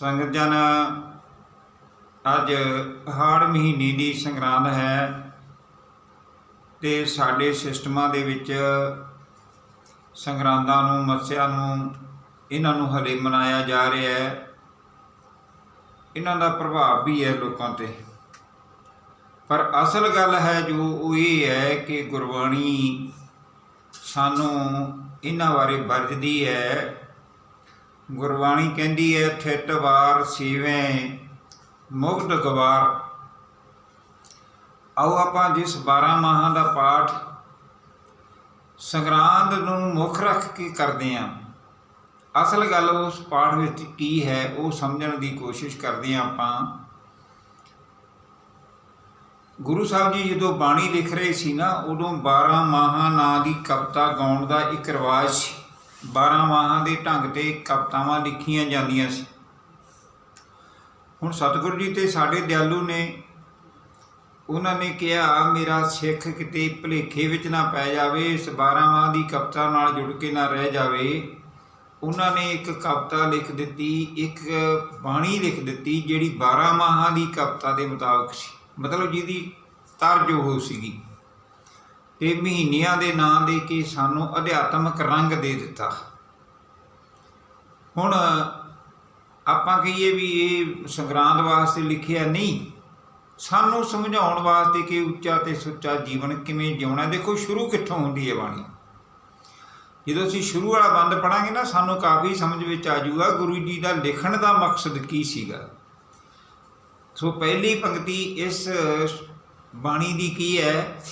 ਸੰਗਤ ਜਨ, ਅੱਜ ਹਾੜ ਮਹੀਨੇ ਦੀ ਸੰਗਰਾਂਦ ਹੈ ਤੇ ਸਾਡੇ ਸਿਸਟਮਾਂ ਦੇ ਵਿੱਚ ਸੰਗਰਾਂਦਾਂ ਨੂੰ, ਮੱਸਿਆ ਨੂੰ, ਇਹਨਾਂ ਨੂੰ ਹਲੇ ਮਨਾਇਆ ਜਾ ਰਿਹਾ ਹੈ। ਇਹਨਾਂ ਦਾ ਪ੍ਰਭਾਵ ਵੀ ਹੈ ਲੋਕਾਂ ਤੇ। ਪਰ ਅਸਲ ਗੱਲ ਹੈ ਜੋ, ਉਹ ਇਹ ਹੈ ਕਿ ਗੁਰਬਾਣੀ ਸਾਨੂੰ ਇਹਨਾਂ ਬਾਰੇ ਵਰਜਦੀ ਹੈ ਗੁਰਬਾਣੀ ਕਹਿੰਦੀ ਹੈ ਠਿੱਟ ਵਾਰ ਸੀਵੇਂ ਮੁਕਤ ਗਵਾਰ। ਆਓ ਆਪਾਂ ਜਿਸ 12 ਮਾਹਾਂ ਦਾ ਪਾਠ ਸੰਗਰਾਂਦ ਨੂੰ ਮੁੱਖ ਰੱਖ ਕੇ ਕਰਦੇ ਹਾਂ ਅਸਲ ਗੱਲ ਉਸ ਪਾਠ ਵਿੱਚ ਕੀ ਹੈ, ਉਹ ਸਮਝਣ ਦੀ ਕੋਸ਼ਿਸ਼ ਕਰਦੇ ਹਾਂ ਆਪਾਂ। ਗੁਰੂ ਸਾਹਿਬ ਜੀ ਜਦੋਂ ਬਾਣੀ ਲਿਖ ਰਹੇ ਸੀ ਨਾ, ਉਦੋਂ 12 ਮਾਹਾਂ ਨਾਂ ਦੀ ਕਵਿਤਾ ਗਾਉਣ ਦਾ ਇੱਕ ਰਿਵਾਜ ਸੀ। 12 ਵਾਹਾਂ ਦੇ ਢੰਗ ਤੇ ਕਵਿਤਾਵਾਂ ਲਿਖੀਆਂ ਜਾਂਦੀਆਂ ਸੀ। ਹੁਣ ਸਤਿਗੁਰੂ ਜੀ ਤੇ ਸਾਡੇ ਦਿਆਲੂ ਨੇ, ਉਹਨਾਂ ਨੇ ਕਿਹਾ ਮੇਰਾ ਸਿੱਖ ਕਿਤੇ ਭਲੇਖੇ ਵਿੱਚ ਨਾ ਪੈ ਜਾਵੇ, ਇਸ 12 ਮਾਹ ਦੀ ਕਵਿਤਾ ਨਾਲ ਜੁੜ ਕੇ ਨਾ ਰਹਿ ਜਾਵੇ। ਉਹਨਾਂ ਨੇ ਇੱਕ ਕਵਿਤਾ ਲਿਖ ਦਿੱਤੀ, ਇੱਕ ਬਾਣੀ ਲਿਖ ਦਿੱਤੀ, ਜਿਹੜੀ 12 ਮਾਹਾਂ ਦੀ ਕਵਿਤਾ ਦੇ ਮੁਤਾਬਕ ਸੀ। ਮਤਲਬ ਜਿਹਦੀ ਤਰਜ ਉਹ ਸੀਗੀ। ਤੇ ਮਹੀਨਿਆਂ ਦੇ ਨਾਂ ਦੇ ਕੇ ਸਾਨੂੰ ਅਧਿਆਤਮਕ ਰੰਗ ਦੇ ਦਿੱਤਾ। ਹੁਣ ਆਪਾਂ ਕਹੀਏ ਵੀ ਇਹ ਸੰਗਰਾਂਦ ਵਾਸਤੇ ਲਿਖਿਆ ਨਹੀਂ, ਸਾਨੂੰ ਸਮਝਾਉਣ ਵਾਸਤੇ ਕਿ ਉੱਚਾ ਤੇ ਸੁੱਚਾ ਜੀਵਨ ਕਿਵੇਂ ਜਿਉਣਾ, ਦੇਖੋ ਸ਼ੁਰੂ ਕਿੱਥੋਂ ਹੁੰਦੀ ਹੈ ਬਾਣੀ। ਜਦੋਂ ਅਸੀਂ ਸ਼ੁਰੂ ਵਾਲਾ ਬੰਦ ਪੜਾਂਗੇ ਨਾ, ਸਾਨੂੰ ਕਾਫੀ ਸਮਝ ਵਿੱਚ ਆ ਜਾਊਗਾ ਗੁਰੂ ਜੀ ਦਾ ਲਿਖਣ ਦਾ ਮਕਸਦ ਕੀ ਸੀਗਾ। ਸੋ ਪਹਿਲੀ ਪੰਕਤੀ ਇਸ ਬਾਣੀ ਦੀ ਕੀ ਹੈ?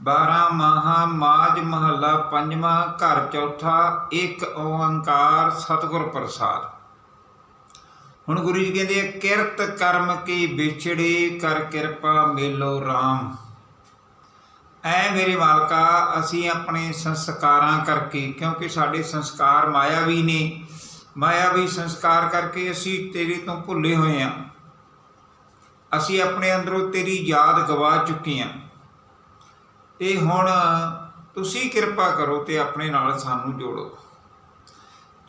12 ਮਹਾ ਮਾਜ ਮਹੱਲਾ ਪੰਜਵਾਂ, ਘਰ ਚੌਥਾ, ਇੱਕ ਓੰਕਾਰ ਸਤਿਗੁਰ ਪ੍ਰਸਾਦ। ਹੁਣ ਗੁਰੂ ਜੀ ਕਹਿੰਦੇ ਕਿਰਤ ਕਰਮ ਕੀ ਵਿਛੜੇ, ਕਰ ਕਿਰਪਾ ਮੇਲੋ RAM ਐ ਮੇਰੇ ਮਾਲਕਾ, ਅਸੀਂ ਆਪਣੇ ਸੰਸਕਾਰਾਂ ਕਰਕੇ, ਕਿਉਂਕਿ ਸਾਡੇ ਸੰਸਕਾਰ ਮਾਇਆਵੀ ਨੇ ਮਾਇਆਵੀ ਸੰਸਕਾਰ ਕਰਕੇ ਅਸੀਂ ਤੇਰੇ ਤੋਂ ਭੁੱਲੇ ਹੋਏ ਹਾਂ ਅਸੀਂ ਆਪਣੇ ਅੰਦਰੋਂ ਤੇਰੀ ਯਾਦ ਗਵਾ ਚੁੱਕੇ ਹਾਂ ਤੇ ਹੁਣ ਤੁਸੀਂ ਕਿਰਪਾ ਕਰੋ ਤੇ ਆਪਣੇ ਨਾਲ ਸਾਨੂੰ ਜੋੜੋ।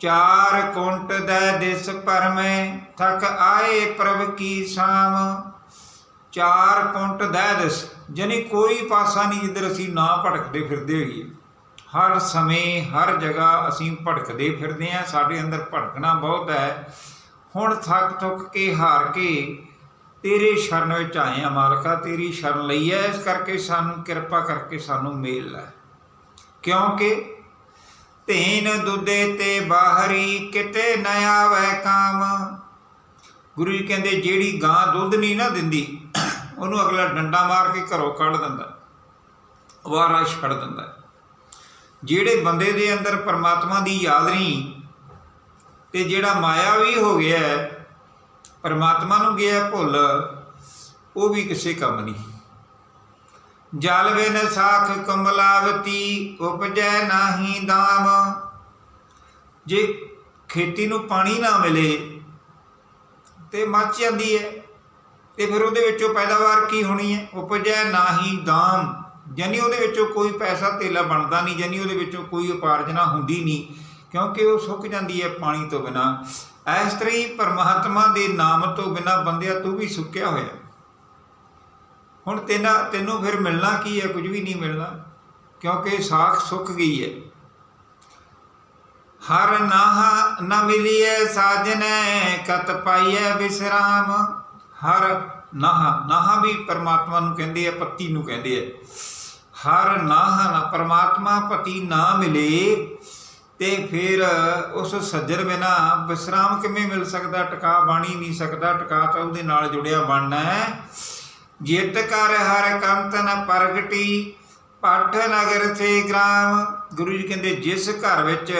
ਚਾਰ ਕੁੰਟ ਦੇ ਦਿਸ ਪਰਮੇ, ਥਕ ਆਏ ਪ੍ਰਭ ਕੀ ਸ਼ਾਮ। ਚਾਰ ਕੁੰਟ ਦੇ ਦਿਸ ਜਾਨੀ ਕੋਈ ਪਾਸਾ ਨਹੀਂ ਜਿੱਧਰ ਅਸੀਂ ਨਾ ਭਟਕਦੇ ਫਿਰਦੇ ਹੋਈਏ ਹਰ ਸਮੇਂ, ਹਰ ਜਗ੍ਹਾ ਅਸੀਂ ਭਟਕਦੇ ਫਿਰਦੇ ਹਾਂ, ਸਾਡੇ ਅੰਦਰ ਭਟਕਣਾ ਬਹੁਤ ਹੈ। ਹੁਣ ਥੱਕ ਥੁੱਕ ਕੇ ਹਾਰ ਕੇ ਤੇਰੇ ਸ਼ਰਨ ਵਿੱਚ ਆਏ ਆ ਮਾਲਕਾ, ਤੇਰੀ ਸ਼ਰਨ ਲਈ ਹੈ, ਇਸ ਕਰਕੇ ਸਾਨੂੰ ਕਿਰਪਾ ਕਰਕੇ ਸਾਨੂੰ ਮੇਲ ਲੈ। ਕਿਉਂਕਿ ਧੀਨ ਦੁੱਧੇ ਤੇ ਬਾਹਰੀ ਕਿਤੇ ਨ ਆਵੇ ਕਾਮ। ਗੁਰੂ ਜੀ ਕਹਿੰਦੇ, ਜਿਹੜੀ ਗਾਂ ਦੁੱਧ ਨਹੀਂ ਨਾ ਦਿੰਦੀ, ਉਹਨੂੰ ਅਗਲਾ ਡੰਡਾ ਮਾਰ ਕੇ ਘਰੋਂ ਕੱਢ ਦਿੰਦਾ ਵਾਰਾ ਛੱਡ ਦਿੰਦਾ। ਜਿਹੜੇ ਬੰਦੇ ਦੇ ਅੰਦਰ ਪਰਮਾਤਮਾ ਦੀ ਯਾਦ ਨਹੀਂ, ਤੇ ਜਿਹੜਾ ਮਾਇਆ ਵੀ ਹੋ ਗਿਆ ਪਰਮਾਤਮਾ ਨੂੰ ਗਿਆ ਭੁੱਲ, ਉਹ ਵੀ ਕਿਸੇ ਕੰਮ ਨਹੀਂ। ਜਲ ਬਿਨ ਸਾਖ ਕਮਲਾਵਤੀ ਉਪਜੈ ਨਾਹੀ ਦਾਮ। ਜੇ ਖੇਤੀ ਨੂੰ ਪਾਣੀ ਨਾ ਮਿਲੇ, ਤੇ ਮੱਚ ਜਾਂਦੀ ਹੈ। ਤੇ ਫਿਰ ਉਹਦੇ ਵਿੱਚੋਂ ਪੈਦਾਵਾਰ ਕੀ ਹੋਣੀ ਹੈ? ਉਪਜੈ ਨਾਹੀ ਦਾਮ। ਯਾਨੀ ਉਹਦੇ ਵਿੱਚੋਂ ਕੋਈ ਪੈਸਾ ਧੇਲਾ ਬਣਦਾ ਨਹੀਂ, ਯਾਨੀ ਉਹਦੇ ਵਿੱਚੋਂ ਕੋਈ ਉਪਾਰਜਨਾ ਹੁੰਦੀ ਨਹੀਂ, ਕਿਉਂਕਿ ਉਹ ਸੁੱਕ ਜਾਂਦੀ ਹੈ ਪਾਣੀ ਤੋਂ ਬਿਨਾ। ਇਸ ਤਰੀ ਹੀ ਪਰਮਾਤਮਾ ਦੇ ਨਾਮ ਤੋਂ ਬਿਨਾ ਬੰਦਿਆ ਤੂੰ ਵੀ ਸੁੱਕਿਆ ਹੋਇਆ ਹੁਣ ਤੈਨਾਂ, ਤੈਨੂੰ ਫਿਰ ਮਿਲਣਾ ਕੀ ਹੈ? ਕੁਝ ਵੀ ਨਹੀਂ ਮਿਲਣਾ, ਕਿਉਂਕਿ ਸਾਖ ਸੁੱਕ ਗਈ ਹੈ। ਹਰ ਨਾਹ ਨ ਮਿਲੀਏ ਸਾਜਨੇ, ਕਤ ਪਾਈਏ ਵਿਸਰਾਮ ਹਰ ਨਾਹ ਨਾਹ ਵੀ ਪਰਮਾਤਮਾ ਨੂੰ ਕਹਿੰਦੇ ਆ, ਪਤੀ ਨੂੰ ਕਹਿੰਦੇ ਆ। ਹਰ ਨਾਹ ਨਾ ਪਰਮਾਤਮਾ ਪਤੀ ਨਾ ਮਿਲੇ ਤੇ ਫਿਰ ਉਸ ਸੱਜਣ ਬਿਨਾ ਵਿਸਰਾਮ ਕਿਵੇਂ ਮਿਲ ਸਕਦਾ? ਟਿਕਾ ਬਾਣੀ ਨਹੀਂ ਸਕਦਾ, ਟਿਕਾ ਤਾਂ ਉਹਦੇ ਨਾਲ ਜੁੜਿਆ ਬਣਨਾ ਹੈ। ਜਿਤ ਕਰ ਹਰ ਕੰਤ ਨ ਪ੍ਰਗਟੀ, ਪਠ ਨਗਰ ਸੇ ਗ੍ਰਾਮ। ਗੁਰੂ ਜੀ ਕਹਿੰਦੇ, ਜਿਸ ਘਰ ਵਿੱਚ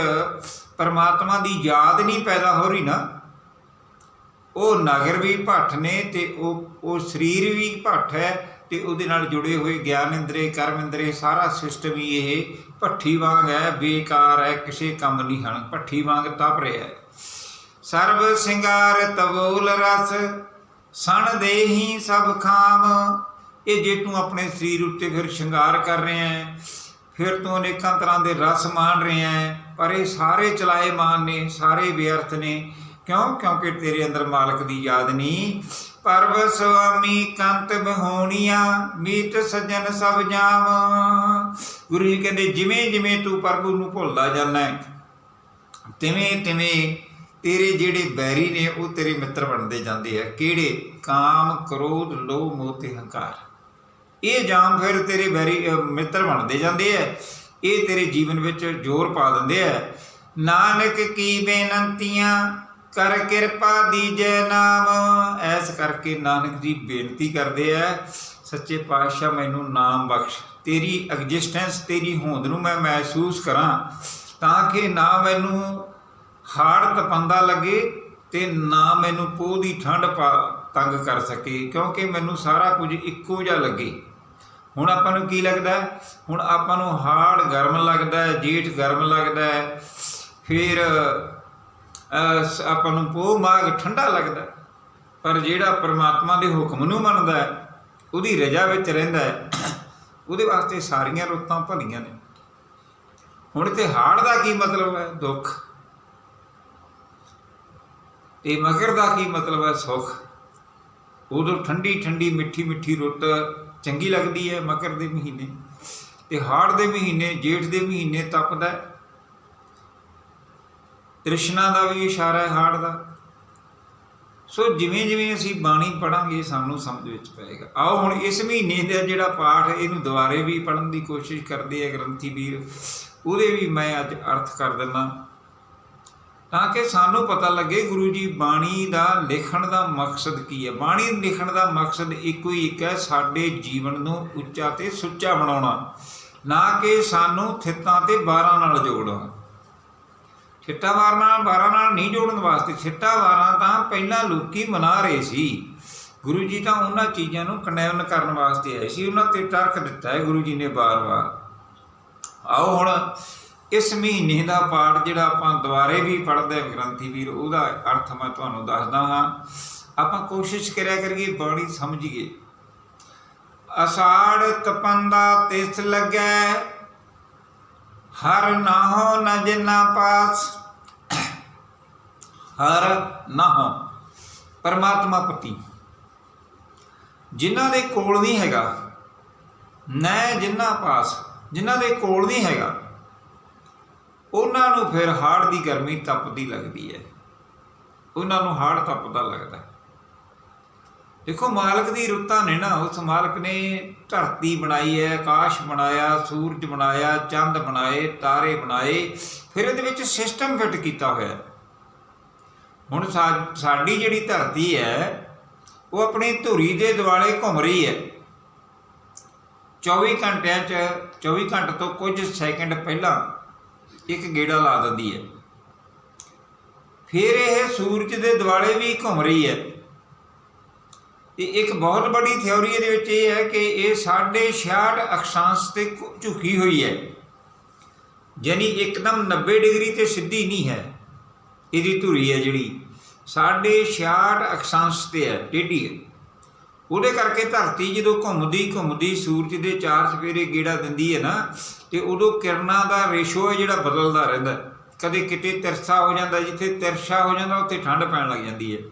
ਪਰਮਾਤਮਾ ਦੀ ਯਾਦ ਨਹੀਂ ਪੈਦਾ ਹੋ ਰਹੀ ਨਾ ਉਹ ਨਗਰ ਵੀ ਭੱਠ ਨੇ ਤੇ ਉਹ ਉਹ ਸਰੀਰ ਵੀ ਭੱਠ ਹੈ ਤੇ ਉਹਦੇ ਨਾਲ ਜੁੜੇ ਹੋਏ ਗਿਆਨ ਇੰਦਰੇ, ਕਰਮ ਇੰਦਰੇ, ਸਾਰਾ ਸਿਸਟਮ ਹੀ ਇਹ ਭੱਠੀ ਵਾਂਗ ਹੈ, ਬੇਕਾਰ ਹੈ, ਕਿਸੇ ਕੰਮ ਨਹੀਂ ਹਨ। ਭੱਠੀ ਵਾਂਗ ਤਪ ਰਿਹਾ ਹੈ। ਸਰਬ ਸਿੰਗਾਰ ਤਬੂਲ ਰਸ, ਸਣ ਦੇਹੀ ਸਭ ਖਾਮ। ਇਹ ਜੇ ਤੂੰ ਆਪਣੇ ਸਰੀਰ ਉੱਤੇ ਫਿਰ ਸ਼ਿੰਗਾਰ ਕਰ ਰਿਹਾ ਹੈ, ਫਿਰ ਤੂੰ ਅਨੇਕਾਂ ਤਰ੍ਹਾਂ ਦੇ ਰਸ ਮਾਣ ਰਿਹਾ ਹੈ, ਪਰ ਇਹ ਸਾਰੇ ਚਲਾਏ ਮਾਨ ਨੇ, ਸਾਰੇ ਵਿਅਰਥ ਨੇ। ਕਿਉਂ? ਕਿਉਂਕਿ ਤੇਰੇ ਅੰਦਰ ਮਾਲਕ ਦੀ ਯਾਦ ਨਹੀਂ। ਪਰਵ ਸੁਆਮੀ ਕੰਤ ਬਹੋਣੀਆਂ, ਮੀਤ ਸੱਜਣ ਸਭ ਜਾਮ ਗੁਰੂ ਜੀ ਕਹਿੰਦੇ, ਜਿਵੇਂ ਜਿਵੇਂ ਤੂੰ ਪ੍ਰਭੂ ਨੂੰ ਭੁੱਲਦਾ ਜਾਂਦਾ ਹੈ, ਤਿਵੇਂ ਤਿਵੇਂ ਤੇਰੇ ਜਿਹੜੇ ਬੈਰੀ ਨੇ, ਉਹ ਤੇਰੇ ਮਿੱਤਰ ਬਣਦੇ ਜਾਂਦੇ ਆ। ਕਿਹੜੇ? ਕਾਮ, ਕ੍ਰੋਧ, ਲੋਭ, ਮੋਹ ਤੇ ਹੰਕਾਰ। ਇਹ ਜਾਮ ਫਿਰ ਤੇਰੇ ਬੈਰੀ ਮਿੱਤਰ ਬਣਦੇ ਜਾਂਦੇ ਆ। ਇਹ ਤੇਰੇ ਜੀਵਨ ਵਿੱਚ ਜ਼ੋਰ ਪਾ ਦਿੰਦੇ ਆ। ਨਾਨਕ ਕੀ ਬੇਨੰਤੀਆਂ ਕਰ ਕਿਰਪਾ ਦੀਜੈ ਨਾਮ। ਐਸ ਕਰਕੇ ਨਾਨਕ ਜੀ ਬੇਨਤੀ ਕਰਦੇ ਆ, ਸੱਚੇ ਪਾਤਸ਼ਾਹ ਮੈਨੂੰ ਨਾਮ ਬਖਸ਼। ਤੇਰੀ ਐਗਜ਼ਿਸਟੈਂਸ, ਤੇਰੀ ਹੋਂਦ ਨੂੰ ਮੈਂ ਮਹਿਸੂਸ ਕਰਾਂ ਤਾਂ ਕਿ ਨਾ ਮੈਨੂੰ ਹਾੜ ਤਪੰਦਾ ਲੱਗੇ ਤੇ ਨਾ ਮੈਨੂੰ ਪੋਹ ਦੀ ਠੰਡ ਪਾ- ਤੰਗ ਕਰ ਸਕੇ, ਕਿਉਂਕਿ ਮੈਨੂੰ ਸਾਰਾ ਕੁਝ ਇੱਕੋ ਜਿਹਾ ਲੱਗੇ। ਹੁਣ ਆਪਾਂ ਨੂੰ ਕੀ ਲੱਗਦਾ? ਹੁਣ ਆਪਾਂ ਨੂੰ ਹਾੜ ਗਰਮ ਲੱਗਦਾ ਹੈ ਜੇਠ ਗਰਮ ਲੱਗਦਾ ਹੈ ਫਿਰ ਆਪਾਂ ਨੂੰ ਪੋ ਮਾਘ ਠੰਡਾ ਲੱਗਦਾ ਪਰ ਜਿਹੜਾ ਪ੍ਰਮਾਤਮਾ ਦੇ ਹੁਕਮ ਨੂੰ ਮੰਨਦਾ ਹੈ, ਉਹਦੀ ਰਜਾ ਵਿੱਚ ਰਹਿੰਦਾ ਹੈ, ਉਹਦੇ ਵਾਸਤੇ ਸਾਰੀਆਂ ਰੁੱਤਾਂ ਭਲੀਆਂ ਨੇ। ਹੁਣ ਤੇ ਹਾੜ ਦਾ ਕੀ ਮਤਲਬ ਹੈ? ਦੁੱਖ। ਤੇ ਮਗਰ ਦਾ ਕੀ ਮਤਲਬ ਹੈ? ਸੁੱਖ। ਉਦੋਂ ਠੰਡੀ ਠੰਡੀ, ਮਿੱਠੀ ਮਿੱਠੀ ਰੁੱਤ ਚੰਗੀ ਲੱਗਦੀ ਹੈ ਮਕਰ ਦੇ ਮਹੀਨੇ। ਤੇ ਹਾੜ ਦੇ ਮਹੀਨੇ, ਜੇਠ ਦੇ ਮਹੀਨੇ ਤਪਦਾ ਤ੍ਰਿਸ਼ਨਾ ਦਾ ਵੀ ਇਸ਼ਾਰਾ ਹੈ ਹਾੜ ਦਾ। ਸੋ ਜਿਵੇਂ ਜਿਵੇਂ ਅਸੀਂ ਬਾਣੀ ਪੜਾਂਗੇ, ਸਾਨੂੰ ਸਮਝ ਵਿੱਚ ਪਏਗਾ। ਆਓ ਹੁਣ ਇਸ ਮਹੀਨੇ ਦਾ ਜਿਹੜਾ ਪਾਠ ਇਹਨੂੰ ਦੁਬਾਰੇ ਵੀ ਪੜਨ ਦੀ ਕੋਸ਼ਿਸ਼ ਕਰਦੇ ਆ ਗ੍ਰੰਥੀ ਵੀਰ। ਉਹਦੇ ਵੀ ਮੈਂ ਅੱਜ ਅਰਥ ਕਰ ਦਿੰਦਾ। ਤਾਂ ਕਿ ਸਾਨੂੰ ਪਤਾ ਲੱਗੇ, ਗੁਰੂ ਜੀ, ਬਾਣੀ ਦਾ ਲਿਖਣ ਦਾ ਮਕਸਦ ਕੀ ਹੈ? ਬਾਣੀ ਲਿਖਣ ਦਾ ਮਕਸਦ ਇੱਕੋ ਹੀ ਇੱਕ ਹੈ, ਸਾਡੇ ਜੀਵਨ ਨੂੰ ਉੱਚਾ ਤੇ ਸੁੱਚਾ ਬਣਾਉਣਾ। ਨਾ ਕਿ ਸਾਨੂੰ ਥਿੱਤਾਂ ਤੇ 12 ਨਾਲ ਜੋੜਨਾ। ਛਿੱਟਾ ਵਾਰ ਨਾਲ 12 ਨਾਲ ਨਹੀਂ ਜੋੜਨ ਵਾਸਤੇ ਸਿੱਟਾ ਵਾਰਾਂ ਤਾਂ ਪਹਿਲਾਂ ਲੋਕੀ ਮਨਾ ਰਹੇ ਸੀ। ਗੁਰੂ ਜੀ ਤਾਂ ਉਹਨਾਂ ਚੀਜ਼ਾਂ ਨੂੰ ਕੰਡੈਮ ਕਰਨ ਵਾਸਤੇ ਆਏ ਸੀ। ਉਹਨਾਂ ਤੇ ਤਰਕ ਦਿੱਤਾ ਹੈ ਗੁਰੂ ਜੀ ਨੇ ਬਾਰ-ਬਾਰ ਆਓ ਹੁਣ ਇਸ ਮਹੀਨੇ ਦਾ ਪਾਠ ਜਿਹੜਾ ਆਪਾਂ ਦੁਬਾਰੇ ਵੀ ਪੜ੍ਹਦੇ ਹਾਂ, ਗ੍ਰੰਥੀ ਵੀਰ, ਉਹਦਾ ਅਰਥ ਮੈਂ ਤੁਹਾਨੂੰ ਦੱਸਦਾ ਹਾਂ। ਆਪਾਂ ਕੋਸ਼ਿਸ਼ ਕਰਿਆ ਕਰੀਏ, ਬਾਣੀ ਸਮਝੀਏ। ਅਸਾੜ ਤਪੰਦਾ ਤਿਸ ਲੱਗੈ, ਹਰ ਨਾਹੋ ਨ ਜਿਨਾ ਪਾਸ। ਹਰ ਨਾ ਹੋ। ਪਰਮਾਤਮਾ ਪਤੀ। ਜਿਨ੍ਹਾਂ ਦੇ ਕੋਲ ਨਹੀਂ ਹੈਗਾ, ਨੈ ਜਿਨ੍ਹਾਂ ਪਾਸ, ਜਿਨ੍ਹਾਂ ਦੇ ਕੋਲ ਨਹੀਂ ਹੈਗਾ, ਉਹਨਾਂ ਨੂੰ ਫਿਰ ਹਾੜ ਦੀ ਗਰਮੀ ਤਪਦੀ ਲੱਗਦੀ ਹੈ। ਉਹਨਾਂ ਨੂੰ ਹਾੜ ਤਪਦਾ ਲੱਗਦਾ ਦੇਖੋ, ਮਾਲਕ ਦੀ ਰੁੱਤਾਂ ਨੇ ਨਾ, ਉਸ ਮਾਲਕ ਨੇ ਧਰਤੀ ਬਣਾਈ ਹੈ, ਆਕਾਸ਼ ਬਣਾਇਆ, ਸੂਰਜ ਬਣਾਇਆ, ਚੰਦ ਬਣਾਏ, ਤਾਰੇ ਬਣਾਏ, ਫਿਰ ਇਹਦੇ ਵਿੱਚ ਸਿਸਟਮ ਫਿੱਟ ਕੀਤਾ ਹੋਇਆ ਹੈ। ਹੁਣ ਸਾ- ਸਾਡੀ ਜਿਹੜੀ ਧਰਤੀ ਹੈ, ਉਹ ਆਪਣੀ ਧੁਰੀ ਦੇ ਦੁਆਲੇ ਘੁੰਮ ਰਹੀ ਹੈ। 24 ਘੰਟਿਆਂ 'ਚ 24 ਘੰਟੇ ਤੋਂ ਕੁਝ ਸੈਕਿੰਡ ਪਹਿਲਾਂ ਇੱਕ ਗੇੜਾ ਲਾ ਦਿੰਦੀ ਹੈ। ਫਿਰ ਇਹ ਸੂਰਜ ਦੇ ਦੁਆਲੇ ਵੀ ਘੁੰਮ ਰਹੀ ਹੈ। ਇਹ ਇੱਕ ਬਹੁਤ ਵੱਡੀ ਥਿਉਰੀ ਇਹਦੇ ਵਿੱਚ ਇਹ ਹੈ ਕਿ ਇਹ 66 ਅਕਸ਼ਾਂਸ਼ ਤੇ ਘੁ- ਝੁਕੀ ਹੋਈ ਹੈ। ਯਾਨੀ ਇੱਕਦਮ 90 ਡਿਗਰੀ ਤੇ ਸਿੱਧੀ ਨਹੀਂ ਹੈ। ਇਹਦੀ ਧੁਰੀ ਹੈ ਜਿਹੜੀ 66 ਅਕਸ਼ਾਂਸ਼ ਤੇ ਹੈ, ਟੇਢੀ ਹੈ। ਉਹਦੇ ਕਰਕੇ ਧਰਤੀ ਜਦੋਂ ਘੁੰਮਦੀ ਘੁੰਮਦੀ ਸੂਰਜ ਦੇ ਚਾਰ ਸਵੇਰੇ ਗੇੜਾ ਦਿੰਦੀ ਹੈ ਨਾ, ਤੇ ਉਦੋਂ ਕਿਰਨਾਂ ਦਾ ਰੇਸ਼ੋ ਹੈ ਜਿਹੜਾ ਬਦਲਦਾ ਰਹਿੰਦਾ ਕਦੇ ਕਿਤੇ ਤਿਰਸਾ ਹੋ ਜਾਂਦਾ ਜਿੱਥੇ ਤਿਰਸਾ ਹੋ ਜਾਂਦਾ ਉੱਥੇ ਠੰਡ ਪੈਣ ਲੱਗ ਜਾਂਦੀ ਹੈ।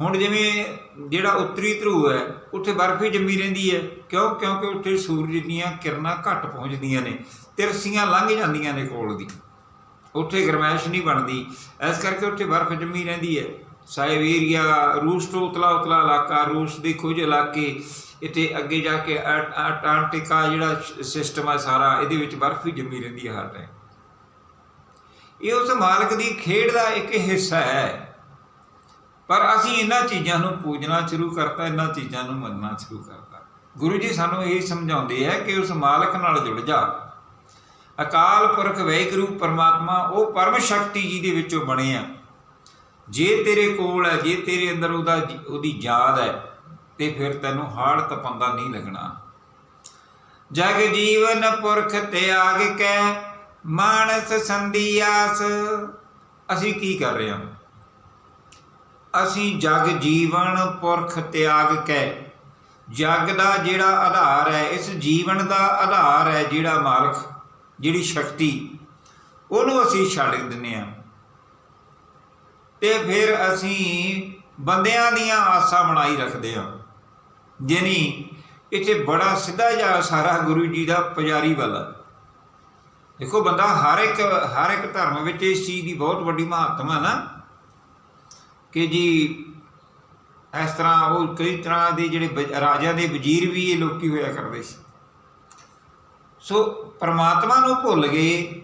ਹੁਣ ਜਿਵੇਂ ਜਿਹੜਾ ਉੱਤਰੀ ਧਰੁਵ ਹੈ, ਉੱਥੇ ਬਰਫ਼ ਹੀ ਜੰਮੀ ਰਹਿੰਦੀ ਹੈ। ਕਿਉਂ? ਕਿਉਂਕਿ ਉੱਥੇ ਸੂਰਜ ਦੀਆਂ ਕਿਰਨਾਂ ਘੱਟ ਪਹੁੰਚਦੀਆਂ ਨੇ ਤਿਰਸੀਆਂ ਲੰਘ ਜਾਂਦੀਆਂ ਨੇ ਕੋਲ ਦੀ। ਉੱਥੇ ਗਰਮੈਸ਼ ਨਹੀਂ ਬਣਦੀ। ਇਸ ਕਰਕੇ ਉੱਥੇ ਬਰਫ਼ ਜੰਮੀ ਰਹਿੰਦੀ ਹੈ। ਸਾਈਬੇਰੀਆ ਰੂਸ ਤੋਂ ਉਤਲਾ ਉਤਲਾ ਇਲਾਕਾ, ਰੂਸ ਦੇ ਕੁਝ ਇਲਾਕੇ, ਇੱਥੇ ਅੱਗੇ ਜਾ ਕੇ ਅਟ- ਅੰਟਾਰਕਟਿਕਾ ਜਿਹੜਾ ਸਿਸਟਮ ਹੈ ਸਾਰਾ, ਇਹਦੇ ਵਿੱਚ ਬਰਫ਼ ਹੀ ਜੰਮੀ ਰਹਿੰਦੀ ਹੈ ਹਰ ਟਾਈਮ ਇਹ ਉਸ ਮਾਲਕ ਦੀ ਖੇਡ ਦਾ ਇੱਕ ਹਿੱਸਾ ਹੈ। ਪਰ ਅਸੀਂ ਇਹਨਾਂ ਚੀਜ਼ਾਂ ਨੂੰ ਪੂਜਣਾ ਸ਼ੁਰੂ ਕਰਤਾ, ਇਹਨਾਂ ਚੀਜ਼ਾਂ ਨੂੰ ਮੰਨਣਾ ਸ਼ੁਰੂ ਕਰਤਾ। ਗੁਰੂ ਜੀ ਸਾਨੂੰ ਇਹ ਸਮਝਾਉਂਦੇ ਹੈ ਕਿ ਉਸ ਮਾਲਕ ਨਾਲ ਜੁੜ ਜਾ। ਅਕਾਲ ਪੁਰਖ ਵੈਗੁਰੂ ਪਰਮਾਤਮਾ, ਉਹ ਪਰਮ ਸ਼ਕਤੀ ਜੀ ਦੇ ਵਿੱਚੋਂ ਬਣੇ ਆ। ਜੇ ਤੇਰੇ ਕੋਲ ਹੈ, ਜੇ ਤੇਰੇ ਅੰਦਰ ਉਹਦਾ ਉਹਦੀ ਯਾਦ ਹੈ, ਤੇ ਫਿਰ ਤੈਨੂੰ ਹਾੜ ਤਪੰਦਾ ਨਹੀਂ ਲੱਗਣਾ। ਜਗ ਜੀਵਨ ਪੁਰਖ ਤਿਆਗ ਕੈ, ਮਾਨਸ ਸੰਦੀਆਸ ਅਸੀਂ ਕੀ ਕਰ ਰਹੇ ਹਾਂ? ਅਸੀਂ ਜਗ ਜੀਵਨ ਪੁਰਖ ਤਿਆਗ ਕੈ। ਜਗ ਦਾ ਜਿਹੜਾ ਆਧਾਰ ਹੈ, ਇਸ ਜੀਵਨ ਦਾ ਆਧਾਰ ਹੈ ਜਿਹੜਾ ਮਾਲਕ ਜਿਹੜੀ ਸ਼ਕਤੀ, ਉਹਨੂੰ ਅਸੀਂ ਛੱਡ ਦਿੰਨੇ ਆ ਤੇ ਫਿਰ ਅਸੀਂ ਬੰਦਿਆਂ ਦੀਆਂ ਆਸਾਂ ਬਣਾਈ ਰੱਖਦੇ ਹਾਂ। ਜਿਨੀ ਇੱਥੇ ਬੜਾ ਸਿੱਧਾ ਜਿਹਾ ਸਾਰਾ ਗੁਰੂ ਜੀ ਦਾ ਪੁਜਾਰੀ ਵਾਲਾ। ਦੇਖੋ ਬੰਦਾ ਹਰ ਇੱਕ ਹਰ ਇੱਕ ਧਰਮ ਵਿੱਚ ਇਸ ਚੀਜ਼ ਦੀ ਬਹੁਤ ਵੱਡੀ ਮਹੱਤਵ ਹੈ ਨਾ। ਕਿ ਜੀ ਇਸ ਤਰ੍ਹਾਂ ਉਹ ਕਈ ਤਰ੍ਹਾਂ ਦੇ ਜਿਹੜੇ ਵਜ਼- ਰਾਜਿਆਂ ਦੇ ਵਜ਼ੀਰ ਵੀ ਇਹ ਲੋਕੀ ਹੋਇਆ ਕਰਦੇ ਸੀ। ਸੋ ਪ੍ਰਮਾਤਮਾ ਨੂੰ ਭੁੱਲ ਗਏ।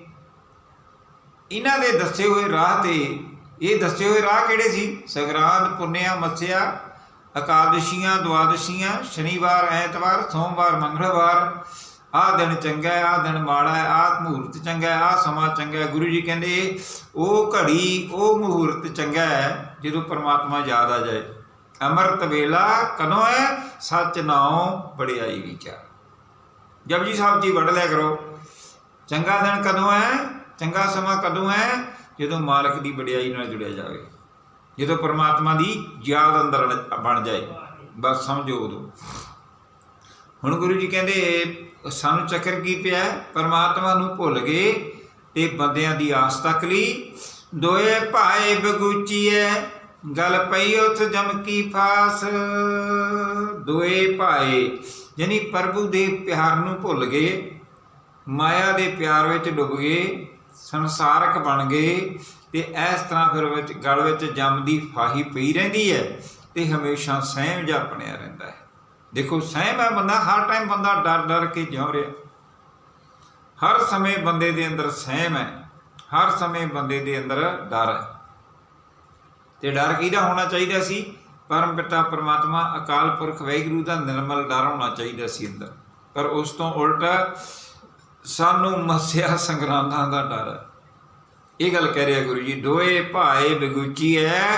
ਇਹਨਾਂ ਦੇ ਦੱਸੇ ਹੋਏ ਰਾਹ ਤੇ, ਇਹ ਦੱਸੇ ਹੋਏ ਰਾਹ ਕਿਹੜੇ ਸੀ? ਸੰਗਰਾਂਦ, ਪੁੰਨਿਆ, ਮੱਸਿਆ, ਇਕਾਦਸ਼ੀਆਂ ਦਵਾਦਸ਼ੀਆਂ ਸ਼ਨੀਵਾਰ, ਐਤਵਾਰ, ਸੋਮਵਾਰ, ਮੰਗਲਵਾਰ, ਆਹ ਦਿਨ ਚੰਗਾ ਹੈ, ਆਹ ਦਿਨ ਮਾੜਾ ਹੈ, ਆਹ ਮਹੂਰਤ ਚੰਗਾ ਹੈ, ਆਹ ਸਮਾਂ ਚੰਗਾ ਹੈ। ਗੁਰੂ ਜੀ ਕਹਿੰਦੇ, ਉਹ ਘੜੀ, ਉਹ ਮਹੂਰਤ ਚੰਗਾ ਹੈ ਜਦੋਂ ਪਰਮਾਤਮਾ ਯਾਦ ਆ ਜਾਏ। ਅਮਰਤ ਵੇਲਾ ਕਦੋਂ ਹੈ? ਸੱਚ ਨਾਉ ਬੜਿਆਈ ਵਿਚਾਰ। ਜਪਜੀ ਸਾਹਿਬ ਜੀ ਵੜ ਲਿਆ ਕਰੋ। ਚੰਗਾ ਦਿਨ ਕਦੋਂ ਹੈ? ਚੰਗਾ ਸਮਾਂ ਕਦੋਂ ਹੈ? ਜਦੋਂ ਮਾਲਕ ਦੀ ਵਡਿਆਈ ਨਾਲ ਜੁੜਿਆ ਜਾਵੇ। ਜਦੋਂ ਪਰਮਾਤਮਾ ਦੀ ਯਾਦ ਅੰਦਰ ਬਣ ਜਾਏ। ਬਸ ਸਮਝੋ ਉਦੋਂ। ਹੁਣ ਗੁਰੂ ਜੀ ਕਹਿੰਦੇ, ਸਾਨੂੰ ਚੱਕਰ ਕੀ ਪਿਆ? ਹੈ? ਪਰਮਾਤਮਾ ਨੂੰ ਭੁੱਲ ਗਏ ਤੇ ਬੰਦਿਆਂ ਦੀ ਆਸ ਤੱਕ ਲਈ ਦੋਏ ਭਾਏ ਬਗੂਚੀਐ, ਗਲ ਪਈ ਉਥ ਜਮ ਫਾਸ। ਦੋਏ ਭਾਏ ਯਾਨੀ ਪ੍ਰਭੂ ਦੇ ਪਿਆਰ ਨੂੰ ਭੁੱਲ ਗਏ, ਮਾਇਆ ਦੇ ਪਿਆਰ ਵਿੱਚ ਡੁੱਬ ਗਏ, ਸੰਸਾਰਕ ਬਣ ਗਏ ਤੇ ਇਸ ਤਰ੍ਹਾਂ ਫਿਰ ਵਿੱਚ ਗਲ ਵਿੱਚ ਜੰਮਦੀ ਫਾਹੀ ਪਈ ਰਹਿੰਦੀ ਹੈ ਤੇ ਹਮੇਸ਼ਾ ਸਹਿਮ ਜਾ ਬਣਿਆ ਰਹਿੰਦਾ ਹੈ। ਦੇਖੋ, ਸਹਿਮ ਹੈ ਬੰਦਾ, ਹਰ ਟਾਈਮ ਬੰਦਾ ਡਰ ਡਰ ਕੇ ਜਿਉ ਰਿਹਾ। ਹਰ ਸਮੇਂ ਬੰਦੇ ਦੇ ਅੰਦਰ ਸਹਿਮ ਹੈ, ਹਰ ਸਮੇਂ ਬੰਦੇ ਦੇ ਅੰਦਰ ਡਰ ਹੈ। ਤੇ ਡਰ ਕਿਹਦਾ ਹੋਣਾ ਚਾਹੀਦਾ ਸੀ? ਪਰਮ ਪਿਤਾ ਪਰਮਾਤਮਾ, ਅਕਾਲ ਪੁਰਖ ਵਾਹਿਗੁਰੂ ਦਾ ਨਿਰਮਲ ਡਰ ਹੋਣਾ ਚਾਹੀਦਾ ਸੀ ਅੰਦਰ। ਪਰ ਉਸ ਤੋਂ ਉਲਟ ਸਾਨੂੰ ਮਸਿਆ ਸੰਗਰਾਂਦਾਂ ਦਾ ਡਰ ਹੈ। ਇਹ ਗੱਲ ਕਹਿ ਰਿਹਾ ਗੁਰੂ ਜੀ, ਦੋਏ ਭਾਏ ਬਗੂਚੀ ਐ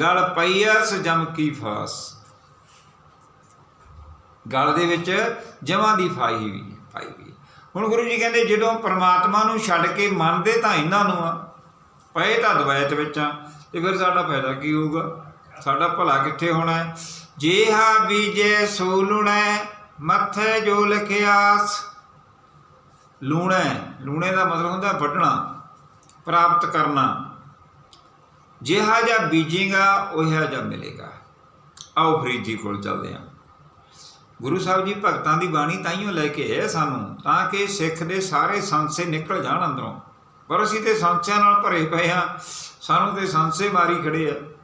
ਗਲ ਪਈਐਸ ਜਮ ਕੀ ਫਾਸ। ਗਲ ਦੇ ਵਿੱਚ ਜਮਾਂ ਦੀ ਫਾਈ ਵੀ ਪਾਈ ਵੀ। ਹੁਣ ਗੁਰੂ ਜੀ ਕਹਿੰਦੇ, ਜਦੋਂ ਪ੍ਰਮਾਤਮਾ ਨੂੰ ਛੱਡ ਕੇ ਮੰਨਦੇ ਤਾਂ ਇਹਨਾਂ ਨੂੰ ਆ, ਪਏ ਤਾਂ ਦਵਾਇਤ ਵਿੱਚ ਆ, ਤੇ ਫਿਰ ਸਾਡਾ ਫਾਇਦਾ ਕੀ ਹੋਊਗਾ? ਸਾਡਾ ਭਲਾ ਕਿੱਥੇ ਹੋਣਾ ਹੈ? ਜੇ ਹਾ ਬੀਜੇ ਸੋ ਲੁਣੈ ਮੱਥੇ ਜੋ ਲਿਖਿਆਸ। ਲੂਣਾ, ਲੂਣੇ ਦਾ ਮਤਲਬ ਹੁੰਦਾ ਵੱਢਣਾ, ਪ੍ਰਾਪਤ ਕਰਨਾ। ਜਿਹਾ ਜਿਹਾ ਬੀਜੇਗਾ ਉਹਿਆ ਜਿਹਾ ਮਿਲੇਗਾ। ਆਓ ਫਰੀਦ ਜੀ ਕੋਲ ਚੱਲਦੇ ਹਾਂ। ਗੁਰੂ ਸਾਹਿਬ ਜੀ ਭਗਤਾਂ ਦੀ ਬਾਣੀ ਤਾਈਓ ਲੈ ਕੇ ਹੈ ਸਾਨੂੰ, ਤਾਂ ਕਿ ਸਿੱਖ ਦੇ ਸਾਰੇ ਸੰਸੇ ਨਿਕਲ ਜਾਣ ਅੰਦਰੋਂ। ਪਰ ਅਸੀਂ ਤੇ ਸੰਸਿਆਂ ਨਾਲ ਭਰੇ ਪਏ ਆ ਸਾਨੂੰ ਤੇ ਸੰਸੇ ਮਾਰੀ ਖੜੇ ਆ।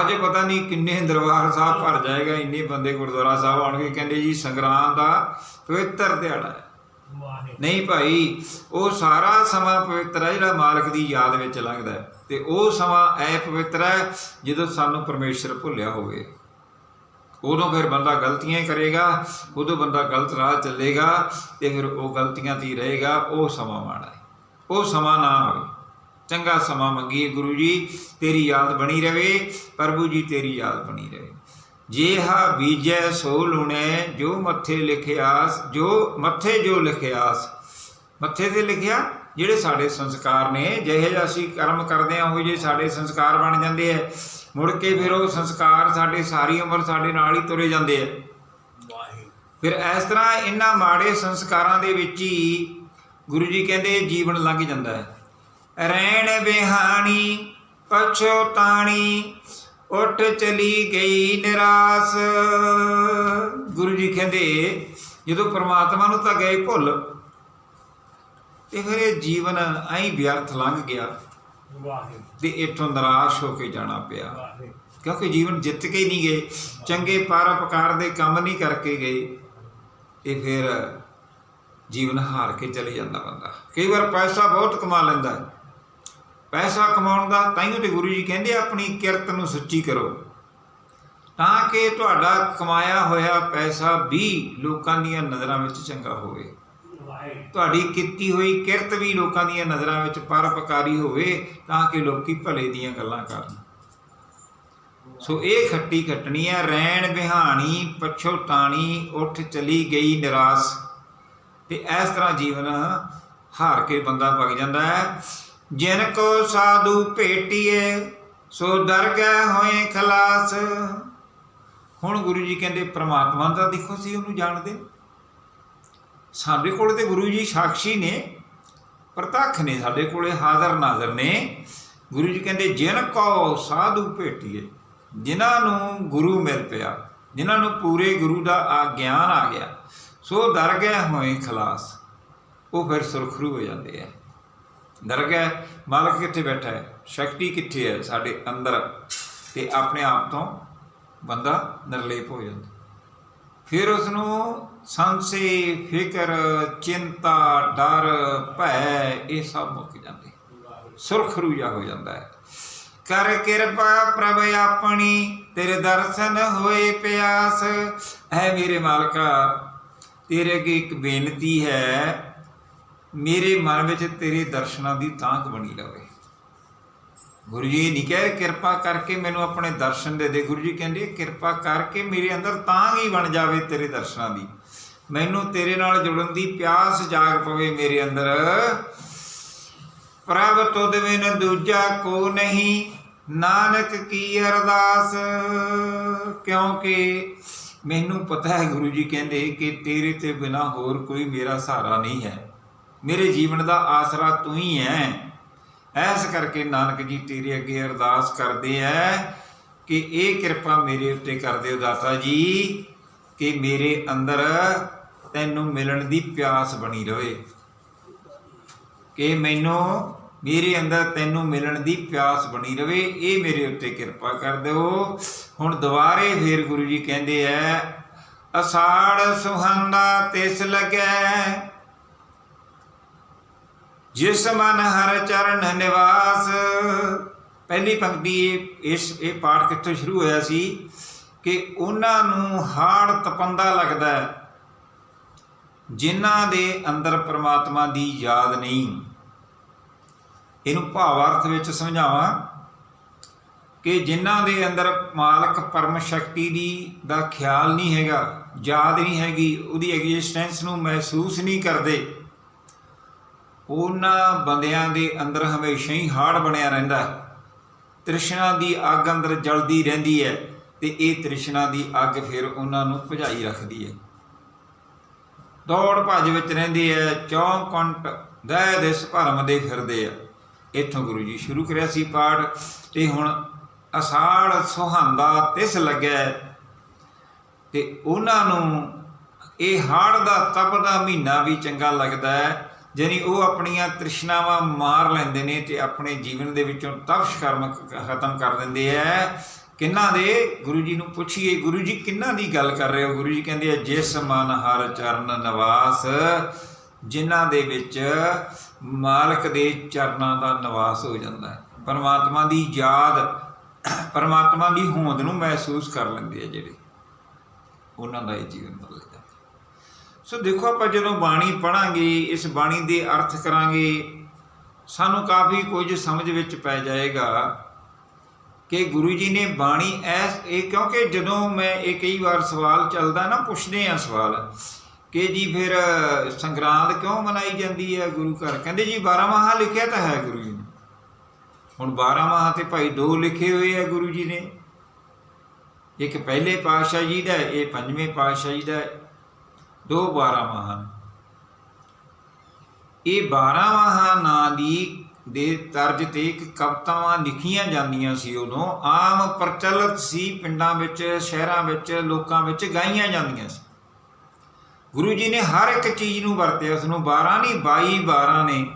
ਅੱਜ ਪਤਾ ਨਹੀਂ ਕਿੰਨੇ ਦਰਬਾਰ ਸਾਹਿਬ ਭਰ ਜਾਏਗਾ ਇੰਨੇ ਬੰਦੇ ਗੁਰਦੁਆਰਾ ਸਾਹਿਬ ਆਉਣਗੇ। ਕਹਿੰਦੇ ਜੀ ਸੰਗਰਾਂਦ ਦਾ ਪਵਿੱਤਰ ਦਿਹਾੜਾ ਹੈ। ਨਹੀਂ ਭਾਈ ਉਹ ਸਾਰਾ ਸਮਾਂ ਪਵਿੱਤਰ ਹੈ ਜਿਹੜਾ ਮਾਲਕ ਦੀ ਯਾਦ ਵਿੱਚ ਲੰਘਦਾ ਤੇ ਉਹ ਸਮਾਂ ਐ ਪਵਿੱਤਰ ਹੈ ਜਦੋਂ ਸਾਨੂੰ ਪਰਮੇਸ਼ਰ ਭੁੱਲਿਆ ਹੋਵੇ। ਉਦੋਂ ਫਿਰ ਬੰਦਾ ਗਲਤੀਆਂ ਹੀ ਕਰੇਗਾ ਉਦੋਂ ਬੰਦਾ ਗਲਤ ਰਾਹ ਚੱਲੇਗਾ ਤੇ ਫਿਰ ਉਹ ਗਲਤੀਆਂ ਤੇ ਰਹੇਗਾ। ਉਹ ਸਮਾਂ ਮਾੜਾ ਹੈ। ਉਹ ਸਮਾਂ ਨਾ ਆਵੇ। ਚੰਗਾ ਸਮਾਂ ਮੰਗੀਏ ਗੁਰੂ ਜੀ ਤੇਰੀ ਯਾਦ ਬਣੀ ਰਵੇ ਪ੍ਰਭੂ ਜੀ ਤੇਰੀ ਯਾਦ ਬਣੀ ਰਵੇ। ਜੇ ਹਾ ਬੀਜੈ ਸੋ ਲੁਣੇ ਜੋ ਮੱਥੇ ਲਿਖਿਆਸ ਜੋ ਮੱਥੇ ਜੋ ਲਿਖਿਆਸ ਮੱਥੇ ਤੇ ਲਿਖਿਆ ਜਿਹੜੇ ਸਾਡੇ ਸੰਸਕਾਰ ਨੇ ਜਿਹੇ ਜਿਹਾ ਅਸੀਂ ਕਰਮ ਕਰਦੇ ਹਾਂ ਉਹ ਜੇ ਸਾਡੇ ਸੰਸਕਾਰ ਬਣ ਜਾਂਦੇ ਆ ਮੁੜ ਕੇ ਫਿਰ ਉਹ ਸੰਸਕਾਰ ਸਾਡੇ ਸਾਰੀ ਉਮਰ ਸਾਡੇ ਨਾਲ ਹੀ ਤੁਰੇ ਜਾਂਦੇ ਆ ਫਿਰ ਇਸ ਤਰ੍ਹਾਂ ਇਹਨਾਂ ਮਾੜੇ ਸੰਸਕਾਰਾਂ ਦੇ ਵਿੱਚ ਹੀ ਗੁਰੂ ਜੀ ਕਹਿੰਦੇ ਜੀਵਨ ਲੰਘ ਜਾਂਦਾ ਹੈ ਰਹਿਣ ਬਿਹਾਣੀ ਪਛੋਤਾਣੀ ਉੱਠ ਚਲੀ ਗਈ ਨਿਰਾਸ। ਗੁਰੂ ਜੀ ਕਹਿੰਦੇ ਜਦੋਂ ਪ੍ਰਮਾਤਮਾ ਨੂੰ ਤਾਂ ਗਏ ਭੁੱਲ ਤੇ ਫਿਰ ਇਹ ਜੀਵਨ ਐਂ ਵਿਅਰਥ ਲੰਘ ਗਿਆ ਤੇ ਇੱਥੋਂ ਨਿਰਾਸ਼ ਹੋ ਕੇ ਜਾਣਾ ਪਿਆ। ਕਿਉਂਕਿ ਜੀਵਨ ਜਿੱਤ ਕੇ ਨਹੀਂ ਗਏ ਚੰਗੇ ਪਰਉਪਕਾਰ ਦੇ ਕੰਮ ਨਹੀਂ ਕਰਕੇ ਗਏ ਤੇ ਫਿਰ ਜੀਵਨ ਹਾਰ ਕੇ ਚਲੇ ਜਾਂਦਾ ਬੰਦਾ। ਕਈ ਵਾਰ ਪੈਸਾ ਬਹੁਤ ਕਮਾ ਲੈਂਦਾ। ਹੈ ਪੈਸਾ ਕਮਾਉਣ ਦਾ ਤਾਈਓ ਤੇ ਗੁਰੂ ਜੀ ਕਹਿੰਦੇ ਆਪਣੀ ਕਿਰਤ ਨੂੰ ਸੱਚੀ ਕਰੋ। ਤਾਂ ਕਿ ਤੁਹਾਡਾ ਕਮਾਇਆ ਹੋਇਆ ਪੈਸਾ ਵੀ ਲੋਕਾਂ ਦੀਆਂ ਨਜ਼ਰਾਂ ਵਿੱਚ ਚੰਗਾ ਹੋਵੇ। ਤੁਹਾਡੀ ਕੀਤੀ ਹੋਈ ਕਿਰਤ ਵੀ ਲੋਕਾਂ ਦੀਆਂ ਨਜ਼ਰਾਂ ਵਿੱਚ ਪਰਉਪਕਾਰੀ ਹੋਵੇ, ਤਾਂ ਕਿ ਲੋਕੀ ਭਲੇ ਦੀਆਂ ਗੱਲਾਂ ਕਰਨ। ਸੋ ਇਹ ਖੱਟੀ ਖੱਟਣੀ ਹੈ ਰੈਣ ਬਿਹਾਣੀ ਪਛੋਤਾਣੀ ਉੱਠ ਚਲੀ ਗਈ ਨਿਰਾਸ। ਤੇ ਇਸ ਤਰ੍ਹਾਂ ਜੀਵਨ ਹਾਰ ਕੇ ਬੰਦਾ ਭਗ ਜਾਂਦਾ ਹੈ। ਜਿਨ ਕੋ ਸਾਧੂ ਭੇਟੀਏ, ਸੋ ਡਰ ਹੋਏ ਖਲਾਸ। ਹੁਣ ਗੁਰੂ ਜੀ ਕਹਿੰਦੇ, ਪ੍ਰਮਾਤਮਾ ਦਾ ਦੇਖੋ ਸੀ ਉਹਨੂੰ ਜਾਣਦੇ। ਸਾਡੇ ਕੋਲ ਤੇ ਗੁਰੂ ਜੀ ਸਾਖੀ ਨੇ, ਪ੍ਰਤੱਖ ਨੇ, ਸਾਡੇ ਕੋਲੇ ਹਾਜ਼ਰ ਨਾਜ਼ਰ ਨੇ। ਗੁਰੂ ਜੀ ਕਹਿੰਦੇ, ਜਿਨ ਕੋ ਸਾਧੂ ਭੇਟੀਏ, ਜਿਨ੍ਹਾਂ ਨੂੰ ਗੁਰੂ ਮਿਲ ਪਿਆ, ਜਿਨ੍ਹਾਂ ਨੂੰ ਪੂਰੇ ਗੁਰੂ ਦਾ ਆ ਗਿਆਨ ਆ ਗਿਆ, ਸੋ ਦਰ ਗਏ ਹੋਏ ਖਲਾਸ। ਉਹ ਫਿਰ ਸੁਰਖਰੂ ਹੋ ਜਾਂਦੇ ਆ। ਡਰ ਗਏ ਮਾਲਕ ਕਿੱਥੇ ਬੈਠਾ ਹੈ? ਸ਼ਕਤੀ ਕਿੱਥੇ ਹੈ ਸਾਡੇ ਅੰਦਰ? ਤੇ ਆਪਣੇ ਆਪ ਤੋਂ ਬੰਦਾ ਨਿਰਲੇਪ ਹੋ ਜਾਂਦਾ। ਫਿਰ ਉਸ ਨੂੰ ਸੰਸੇ, ਫਿਕਰ, ਚਿੰਤਾ, ਡਰ, ਭੈ, ਇਹ ਸਭ ਮੁੱਕ ਜਾਂਦੇ। ਸੁਰਖ ਜਿਹਾ ਹੋ ਜਾਂਦਾ ਹੈ। ਕਰ ਕਿਰਪਾ ਪ੍ਰਭ ਆਪਣੀ, ਤੇਰੇ ਦਰਸ਼ਨ ਹੋਏ ਪਿਆਸ। ਐ ਮੇਰੇ ਮਾਲਕਾ, ਤੇਰੇ ਅੱਗੇ ਇੱਕ ਬੇਨਤੀ ਹੈ ਮੇਰੇ ਮਨ ਵਿੱਚ ਤੇਰੇ ਦਰਸ਼ਨਾਂ ਦੀ ਤਾਂਕ ਬਣੀ ਰਵੇ। ਗੁਰੂ ਜੀ ਨਹੀਂ ਕਹਿ ਕਿਰਪਾ ਕਰਕੇ ਮੈਨੂੰ ਆਪਣੇ ਦਰਸ਼ਨ ਦੇ ਦੇ। ਗੁਰੂ ਜੀ ਕਹਿੰਦੇ, ਕਿਰਪਾ ਕਰਕੇ ਮੇਰੇ ਅੰਦਰ ਤਾਂਗ ਹੀ ਬਣ ਜਾਵੇ ਤੇਰੇ ਦਰਸ਼ਨਾਂ ਦੀ। ਮੈਨੂੰ ਤੇਰੇ ਨਾਲ ਜੁੜਨ ਦੀ ਪਿਆਸ ਜਾਗ ਪਵੇ ਮੇਰੇ ਅੰਦਰ। ਪ੍ਰਭ ਤੁਧ ਬਿਨ ਦੂਜਾ ਕੋ ਨਹੀਂ, ਨਾਨਕ ਕੀ ਅਰਦਾਸ? ਕਿਉਂਕਿ ਮੈਨੂੰ ਪਤਾ ਹੈ, ਗੁਰੂ ਜੀ ਕਹਿੰਦੇ ਕਿ ਤੇਰੇ ਤੇ ਬਿਨਾ ਹੋਰ ਕੋਈ ਮੇਰਾ ਸਹਾਰਾ ਨਹੀਂ ਹੈ। ਮੇਰੇ ਜੀਵਨ ਦਾ ਆਸਰਾ ਤੂੰ ਹੀ ਹੈ ਐਸ ਕਰਕੇ ਨਾਨਕ ਜੀ ਤੇਰੇ ਅੱਗੇ ਅਰਦਾਸ ਕਰਦੇ ਐ ਕਿ ਇਹ ਕਿਰਪਾ ਮੇਰੇ ਉੱਤੇ ਕਰ ਦਿਓ ਦਾਤਾ ਜੀ, ਕਿ ਮੇਰੇ ਅੰਦਰ ਤੈਨੂੰ ਮਿਲਣ ਦੀ ਪਿਆਸ ਬਣੀ ਰਵੇ। ਕਿ ਮੈਨੂੰ ਮੇਰੇ ਅੰਦਰ ਤੈਨੂੰ ਮਿਲਣ ਦੀ ਪਿਆਸ ਬਣੀ ਰਵੇ, ਇਹ ਮੇਰੇ ਉੱਤੇ ਕਿਰਪਾ ਕਰ ਦਿਓ। ਹੁਣ ਦੁਬਾਰੇ ਫੇਰ ਗੁਰੂ ਜੀ ਕਹਿੰਦੇ ਐ, ਅਸਾੜ ਸੁਹਾਨਾ ਤਿਸ ਲਗੈ ਜਿਸ ਮਨ ਹਰ ਚਰਨ ਨਿਵਾਸ। ਪਹਿਲੀ ਪੰਕਤੀ ਇਹ, ਇਸ, ਇਹ ਪਾਠ ਕਿੱਥੋਂ ਸ਼ੁਰੂ ਹੋਇਆ ਸੀ ਕਿ ਉਹਨਾਂ ਨੂੰ ਹਾੜ ਤਪੰਦਾ ਲੱਗਦਾ ਹੈ, ਜਿਨ੍ਹਾਂ ਦੇ ਅੰਦਰ ਪ੍ਰਮਾਤਮਾ ਦੀ ਯਾਦ ਨਹੀਂ। ਇਹਨੂੰ ਭਾਵਾਰਥ ਵਿੱਚ ਸਮਝਾਵਾਂ ਕਿ ਜਿਨ੍ਹਾਂ ਦੇ ਅੰਦਰ ਮਾਲਕ ਪਰਮ ਸ਼ਕਤੀ ਦੀ, ਦਾ ਖਿਆਲ ਨਹੀਂ ਹੈਗਾ, ਯਾਦ ਨਹੀਂ ਹੈਗੀ, ਉਹਦੀ ਐਗਜ਼ਿਸਟੈਂਸ ਨੂੰ ਮਹਿਸੂਸ ਨਹੀਂ ਕਰਦੇ। ਉਹਨਾਂ ਬੰਦਿਆਂ ਦੇ ਅੰਦਰ ਹਮੇਸ਼ਾ ਹੀ ਹਾੜ ਬਣਿਆ ਰਹਿੰਦਾ ਹੈ। ਤ੍ਰਿਸ਼ਨਾ ਦੀ ਅੱਗ ਅੰਦਰ ਜਲਦੀ ਰਹਿੰਦੀ ਹੈ ਤੇ ਇਹ ਤ੍ਰਿਸ਼ਨਾ ਦੀ ਅੱਗ ਫਿਰ ਉਹਨਾਂ ਨੂੰ ਭਜਾਈ ਰੱਖਦੀ ਹੈ। ਦੌੜ ਭੱਜ ਵਿੱਚ ਰਹਿੰਦੇ ਐ ਚੌਂਕੰਟ ਦਹਿ ਦਿਸ ਭਰਮ ਦੇ ਫਿਰਦੇ ਆ। ਇੱਥੋਂ ਗੁਰੂ ਜੀ ਸ਼ੁਰੂ ਕਰਿਆ ਸੀ ਪਾਠ ਤੇ ਹੁਣ ਅਸਾੜ ਸੁਹਾਂਦਾ ਤਿਸ ਲੱਗਿਆ ਤੇ ਉਹਨਾਂ ਨੂੰ ਇਹ ਹਾੜ ਦਾ ਤਪ ਦਾ ਮਹੀਨਾ ਵੀ ਚੰਗਾ ਲੱਗਦਾ ਹੈ। ਜਾਨੀ ਉਹ ਆਪਣੀਆਂ ਤ੍ਰਿਸ਼ਨਾਵਾਂ ਮਾਰ ਲੈਂਦੇ ਨੇ ਤੇ ਆਪਣੇ ਜੀਵਨ ਦੇ ਵਿੱਚੋਂ ਤਪਸ਼ ਕਰਮ ਖਤਮ ਕਰ ਦਿੰਦੇ ਐ ਕਿੰਨਾ ਦੇ? ਗੁਰੂ ਜੀ ਨੂੰ ਪੁੱਛੀਏ। ਗੁਰੂ ਜੀ ਕਿੰਨਾ ਦੀ ਗੱਲ ਕਰ ਰਹੇ ਹੋ? ਗੁਰੂ ਜੀ ਕਹਿੰਦੇ ਆ, ਜਿਸ ਮਨ ਹਰ ਚਰਨ ਨਿਵਾਸ, ਜਿਨ੍ਹਾਂ ਦੇ ਵਿੱਚ ਮਾਲਕ ਦੇ ਚਰਨਾਂ ਦਾ ਨਿਵਾਸ ਹੋ ਜਾਂਦਾ ਹੈ। ਪਰਮਾਤਮਾ ਦੀ ਯਾਦ, ਪਰਮਾਤਮਾ ਦੀ ਹੋਂਦ ਨੂੰ ਮਹਿਸੂਸ ਕਰ ਲੈਂਦੇ ਆ ਜਿਹੜੇ। ਉਹਨਾਂ ਦਾ ਇਹ ਜੀਵਨ ਬਦਲ ਸੋ ਦੇਖੋ ਆਪਾਂ ਜਦੋਂ ਬਾਣੀ ਪੜਾਂਗੇ ਇਸ ਬਾਣੀ ਦੇ ਅਰਥ ਕਰਾਂਗੇ, ਸਾਨੂੰ ਕਾਫੀ ਕੁਝ ਸਮਝ ਵਿੱਚ ਪੈ ਜਾਏਗਾ ਕਿ ਗੁਰੂ ਜੀ ਨੇ ਬਾਣੀ ਐਸ, ਇਹ ਕਿਉਂਕਿ ਜਦੋਂ ਮੈਂ ਇਹ ਕਈ ਵਾਰ ਸਵਾਲ ਚੱਲਦਾ ਨਾ, ਪੁੱਛਦੇ ਆ ਸਵਾਲ ਕਿ ਜੀ ਫਿਰ ਸੰਗਰਾਂਦ ਕਿਉਂ ਮਨਾਈ ਜਾਂਦੀ ਹੈ ਗੁਰੂ ਘਰ? ਕਹਿੰਦੇ ਜੀ 12 ਮਾਹ ਲਿਖਿਆ ਤਾਂ ਹੈ ਗੁਰੂ ਜੀ ਨੇ। ਹੁਣ 12 ਮਾਹ ਤੇ ਭਾਈ ਦੋ ਲਿਖੇ ਹੋਏ ਆ ਗੁਰੂ ਜੀ ਨੇ। ਇੱਕ ਪਹਿਲੇ ਪਾਤਸ਼ਾਹ ਜੀ ਦਾ, ਇਹ ਪੰਜਵੇਂ ਪਾਤਸ਼ਾਹ ਜੀ ਦਾ ਦੋ 12 ਮਾਹ ਇਹ 12 ਮਾਹ ਨਾਂ ਦੀ ਦੇ ਤਰਜ ਤੇ ਇੱਕ ਕਵਿਤਾਵਾਂ ਲਿਖੀਆਂ ਜਾਂਦੀਆਂ ਸੀ ਉਦੋਂ। ਆਮ ਪ੍ਰਚਲਿਤ ਸੀ ਪਿੰਡਾਂ ਵਿੱਚ, ਸ਼ਹਿਰਾਂ ਵਿੱਚ, ਲੋਕਾਂ ਵਿੱਚ ਗਾਈਆਂ ਜਾਂਦੀਆਂ ਸੀ। ਗੁਰੂ ਜੀ ਨੇ ਹਰ ਇੱਕ ਚੀਜ਼ ਨੂੰ ਵਰਤਿਆ ਉਸ ਨੂੰ 12 ਨਹੀਂ 22 12 ਨੇ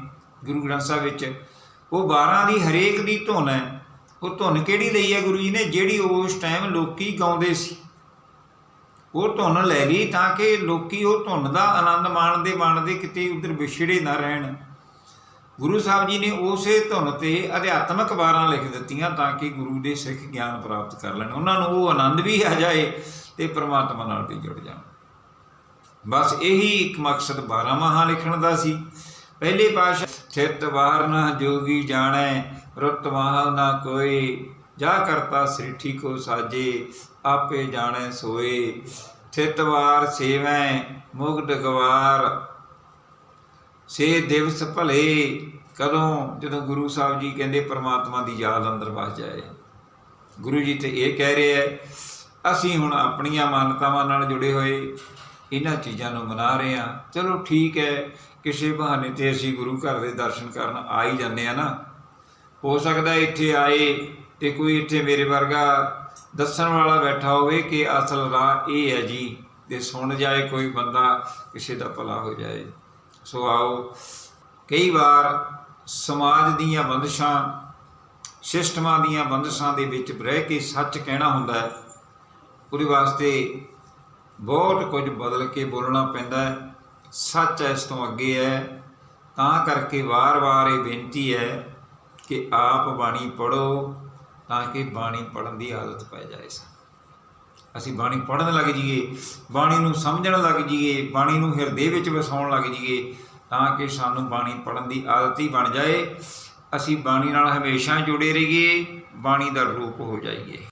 ਗੁਰੂ ਗ੍ਰੰਥ ਸਾਹਿਬ ਵਿੱਚ। ਉਹ 12 ਦੀ ਹਰੇਕ ਦੀ ਧੁਨ ਹੈ। ਉਹ ਧੁਨ ਕਿਹੜੀ ਲਈ ਹੈ ਗੁਰੂ ਜੀ ਨੇ? ਜਿਹੜੀ ਉਸ ਟਾਈਮ ਲੋਕੀ ਗਾਉਂਦੇ ਸੀ। ਉਹ ਧੁਨ ਲੈ ਲਈ ਤਾਂ ਕਿ ਲੋਕੀ ਉਹ ਧੁਨ ਦਾ ਆਨੰਦ ਮਾਣਦੇ ਮਾਣਦੇ ਕਿਤੇ ਉਧਰ ਵਿਛੜੇ ਨਾ ਰਹਿਣ। ਗੁਰੂ ਸਾਹਿਬ ਜੀ ਨੇ ਉਸੇ ਧੁਨ ਤੇ ਅਧਿਆਤਮਕ ਬਾਰਾਂ ਲਿਖ ਦਿੱਤੀਆਂ ਤਾਂ ਕਿ ਗੁਰੂ ਦੇ ਸਿੱਖ ਗਿਆਨ ਪ੍ਰਾਪਤ ਕਰ ਲੈਣ। ਉਹਨਾਂ ਨੂੰ ਉਹ ਆਨੰਦ ਵੀ ਆ ਜਾਏ ਤੇ ਪ੍ਰਮਾਤਮਾ ਨਾਲ ਵੀ ਜੁੜ ਜਾਣ। ਬਸ ਇਹੀ ਇੱਕ ਮਕਸਦ 12 ਮਹਾ ਲਿਖਣ ਦਾ ਸੀ। ਪਹਿਲੇ ਪਾਸ਼ਾ ਚਿਤ ਵਾਰ ਨਾ ਜੋਗੀ ਜਾਣੈ, ਰੁੱਤ ਮਹਾ ਨਾ ਕੋਈ ਜਾ ਕਰਤਾ ਸ੍ਰਿਠੀ ਕੋ ਸਾਜੇ, ਆਪੇ ਜਾਣੈ ਸੋਏ। ਚਿਤ ਵਾਰ ਸੇਵੈ ਮੁਗਧ ਗਵਾਰ ਸੇ ਦਿਵਸ ਭਲੇ, ਕਦੋਂ? ਜਦੋਂ ਗੁਰੂ ਸਾਹਿਬ ਜੀ ਕਹਿੰਦੇ, ਪ੍ਰਮਾਤਮਾ ਦੀ ਯਾਦ ਅੰਦਰ ਵਸ ਜਾਏ। ਗੁਰੂ ਜੀ ਤੇ ਇਹ ਕਹਿ ਰਹੇ ਹੈ ਅਸੀਂ ਹੁਣ ਆਪਣੀਆਂ ਮਾਨਤਾਵਾਂ ਨਾਲ ਜੁੜੇ ਹੋਏ, ਇਹਨਾਂ ਚੀਜ਼ਾਂ ਨੂੰ ਮਨਾ ਰਹੇ ਹਾਂ। ਚਲੋ ਠੀਕ ਹੈ ਕਿਸੇ ਬਹਾਨੇ ਤੇ ਅਸੀਂ ਗੁਰੂ ਘਰ ਦੇ ਦਰਸ਼ਨ ਕਰਨ ਆ ਹੀ ਜਾਂਦੇ ਆ ਨਾ। ਹੋ ਸਕਦਾ ਇੱਥੇ ਆਏ ਤੇ ਕੋਈ ਇੱਥੇ ਮੇਰੇ ਵਰਗਾ ਦੱਸਣ ਵਾਲਾ ਬੈਠਾ ਹੋਵੇ ਕਿ ਅਸਲ ਰਾਹ ਇਹ ਹੈ ਜੀ ਤੇ ਸੁਣ ਜਾਏ ਕੋਈ ਬੰਦਾ, ਕਿਸੇ ਦਾ ਭਲਾ ਹੋ ਜਾਏ। ਸੋ ਆਓ, ਕਈ ਵਾਰ ਸਮਾਜ ਦੀਆਂ ਬੰਦਸ਼ਾਂ, ਸਿਸਟਮਾਂ ਦੀਆਂ ਬੰਦਸ਼ਾਂ ਦੇ ਵਿੱਚ ਰਹਿ ਕੇ ਸੱਚ ਕਹਿਣਾ ਹੁੰਦਾ ਹੈ। ਉਹਦੇ ਵਾਸਤੇ ਬਹੁਤ ਕੁਝ ਬਦਲ ਕੇ ਬੋਲਣਾ ਪੈਂਦਾ ਹੈ। ਸੱਚ ਇਸ ਤੋਂ ਅੱਗੇ ਹੈ। ਤਾਂ ਕਰਕੇ ਵਾਰ-ਵਾਰ ਇਹ ਬੇਨਤੀ ਹੈ ਕਿ ਆਪ ਬਾਣੀ ਪੜੋ ਤਾਂ ਕਿ ਬਾਣੀ ਪੜਨ ਦੀ ਆਦਤ ਪੈ ਜਾਏ ਸਾਨੂੰ ਅਸੀਂ ਬਾਣੀ ਪੜਨ ਲੱਗ ਜਾਈਏ, ਬਾਣੀ ਨੂੰ ਸਮਝਣ ਲੱਗ ਜਾਈਏ, ਬਾਣੀ ਨੂੰ ਹਿਰਦੇ ਵਿੱਚ ਵਸਾਉਣ ਲੱਗ ਜਾਈਏ, ਤਾਂ ਕਿ ਸਾਨੂੰ ਬਾਣੀ ਪੜਨ ਦੀ ਆਦਤ ਹੀ ਬਣ ਜਾਏ। ਅਸੀਂ ਬਾਣੀ ਨਾਲ ਹਮੇਸ਼ਾ ਜੁੜੇ ਰਹੀਏ, ਬਾਣੀ ਦਾ ਰੂਪ ਹੋ ਜਾਈਏ।